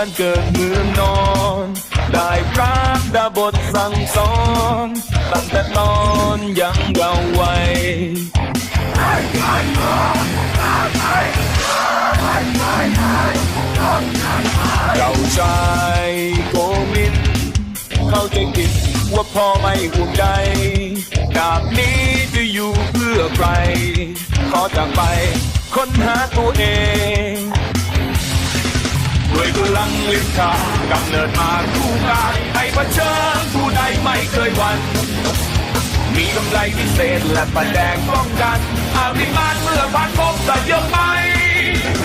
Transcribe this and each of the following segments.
บ้านเกิดเมืองนอน ได้พระดาบทสั่งสอนตั้งแต่ตอนยังเยาว์วัยเราชายโกมิน เข้าใจผิดว่าพ่อไม่ห่วงใยดาบนี้จะอยู่เพื่อใคร ขอจากไปค้นหาตัวเอง พลังลิขากำเนิดมาคู่กายให้เชิญผู้ใดไม่เคยหวั่นมีกำไรพิเศษและประแดงป้องกันอาริมานเมื่อผ่านพบแต่เยอะไป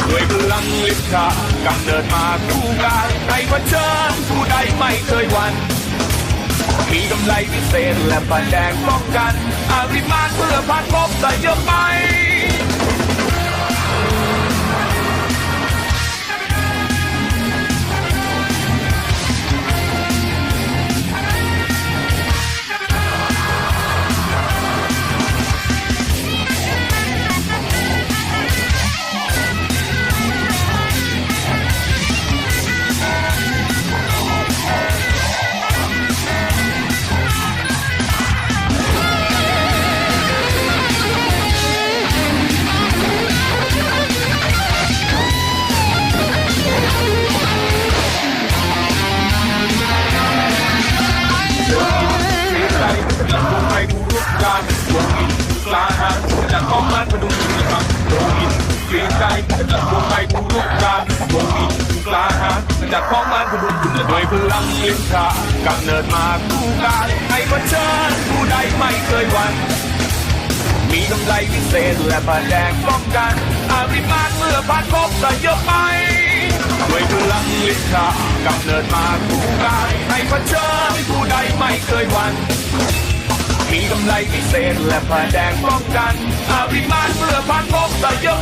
ด้วยพลังลิขากำเนิดมาคู่กายให้เชิญผู้ใดไม่เคยหวั่นมีกำไรพิเศษและประแดงป้องกันอาริมานเมื่อผ่านพบแต่เยอะไป วงอินกลาหารจะของมันพดุงมีครับดวงอินเกรียงใจจะลงไปผู้รุกการดวงอินกลาหารจะของมันพดุงด้วยพลังลิ้นขากำเนิดมาคู่กายให้เชิญผู้ใดไม่เคยหวั่นมีกำไรพิเศษและผ่าแดงป้องกันอาริมานเมื่อผ่านพบแต่เยอะไปด้วยพลังลิขากำเนิดมาคู่กายให้เผชิญผู้ใดไม่เคยหวั่น มีกำไรพิเศษและผ้าแดงป้องกันอาริมาเพื่อพันพบแต่เยอะ